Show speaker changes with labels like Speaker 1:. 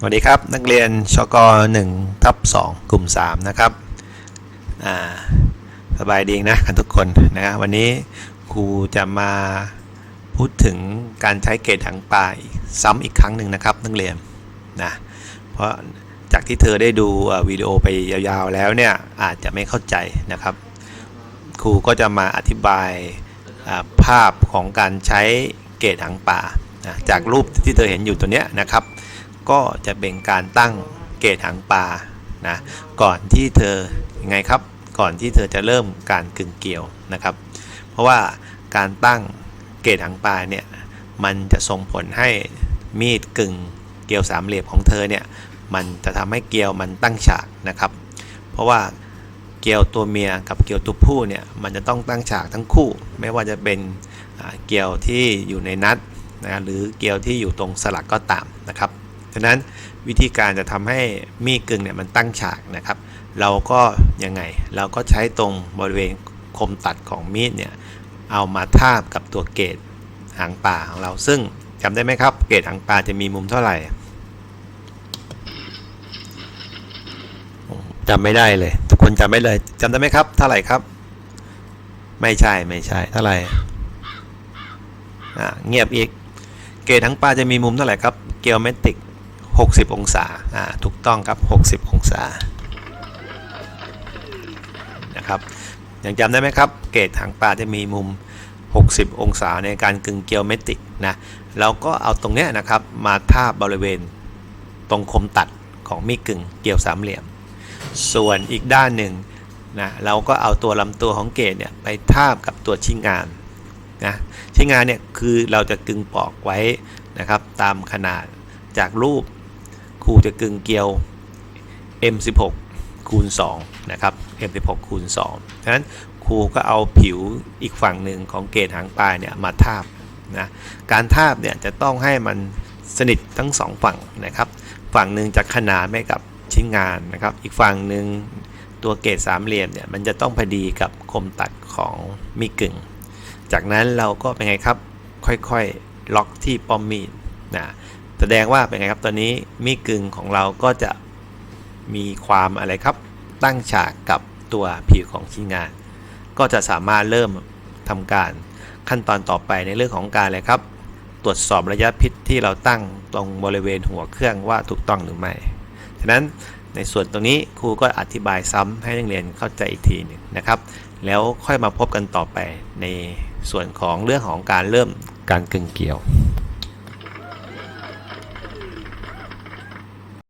Speaker 1: สวัสดีครับ นักเรียนชก1ทับ2กลุ่ม 3 นะครับสบายดีนะกันทุกคนนะครับวันนี้ครูจะมาพูดถึงการใช้เกรดถังปลาอีกซ้ำอีกครั้งหนึ่งนะครับ นักเรียนนะเพราะจากที่เธอได้ดูวิดีโอไปยาวๆแล้วเนี่ยอาจจะไม่เข้าใจนะครับ ครูก็จะมาอธิบายภาพของการใช้เกรดหางป่านะจากรูปที่เธอเห็นอยู่ตัวเนี้ยนะครับ ก็จะเป็นการตั้งเกรดหางปลานะก่อนที่เธอยังไงครับ ก่อนที่เธอจะเริ่มการกึ่งเกี่ยวนะครับ เพราะว่าการตั้งเกรดหางปลาเนี่ยมันจะส่งผลให้มีดกึ่งเกลียวสามเหลี่ยมของเธอเนี่ยมันจะทำให้เกลียวมันตั้งฉากนะครับ เพราะว่าเกลียวตัวเมียกับเกลียวตัวผู้เนี่ยมันจะต้องตั้งฉากทั้งคู่ ไม่ว่าจะเป็นเกลียวที่อยู่ในนัดนะหรือเกลียวที่อยู่ตรงสลักก็ตามนะครับะนั้นวิธีการจะทำให้มีดกึ่งเนี่ยมันตั้งฉากนะครับ เราก็ยังไงเราก็ใช้ตรงบริเวณคมตัดของมีดเนี่ยเอามาทาบกับตัวเกตหางปลาของเราซึ่งจำได้ไหมครับ เกตหางปลาจะมีมุมเท่าไหร่จำไม่ได้เลย ทุกคนจำไม่เลยจำได้ไหมครับเท่าไหร่ครับ ไม่ใช่ไม่ใช่เท่าไหร่เงียบอีก เกตหางปลาจะมีมุมเท่าไหร่ครับ เกียวเมตริก 60 องศาอ่าถูกต้องครับ 60 องศานะครับยังจำได้ไหมครับ เกตหางปลาจะมีมุม 60 องศาในการกึ่งเกียวเมตริกนะเราก็เอาตรงเนี้ยนะครับมาทาบบริเวณตรงคมตัดของมีดกึ่งเกี่ยวสามเหลี่ยม ส่วนอีกด้านหนึ่งนะเราก็เอาตัวลำตัวของเกตเนี่ยไปทาบกับตัวชิ้นงานนะชิ้นงานเนี่ยคือเราจะกึ่งปอกไว้นะครับตามขนาดจากรูป รูจะกึ่งเกลียว M16 คูณ2นะครับ M16 คูณ2ฉะนั้นครูก็เอาผิวอีกฝั่งหนึ่งของเกตหางปลายเนี่ยมาทาบนะการทาบเนี่ยจะต้องให้มันสนิททั้งสองฝั่งนะครับ ฝั่งหนึ่งจะขนานไปกับชิ้นงานนะครับ อีกฝั่งหนึ่งตัวเกตสามเหลี่ยมเนี่ยมันจะต้องพอดีกับคมตัดของมีกึ่ง จากนั้นเราก็เป็นไงครับค่อยๆล็อกที่ป้อมมีดนะ แสดงว่าเป็นไงครับ ตอนนี้มีกึ่งของเราก็จะมีความอะไรครับ ตั้งฉากกับตัวผิวของชิ้นงาน ก็จะสามารถเริ่มทำการขั้นตอนต่อไปในเรื่องของการอะไรครับ ตรวจสอบระยะพิษที่เราตั้งตรงบริเวณหัวเครื่องว่าถูกต้องหรือไม่ ฉะนั้นในส่วนตรงนี้ครูก็อธิบายซ้ำให้นักเรียนเข้าใจอีกทีหนึ่งนะครับ แล้วค่อยมาพบกันต่อไปในส่วนของเรื่องของการเริ่มการกึ่งเกี่ยว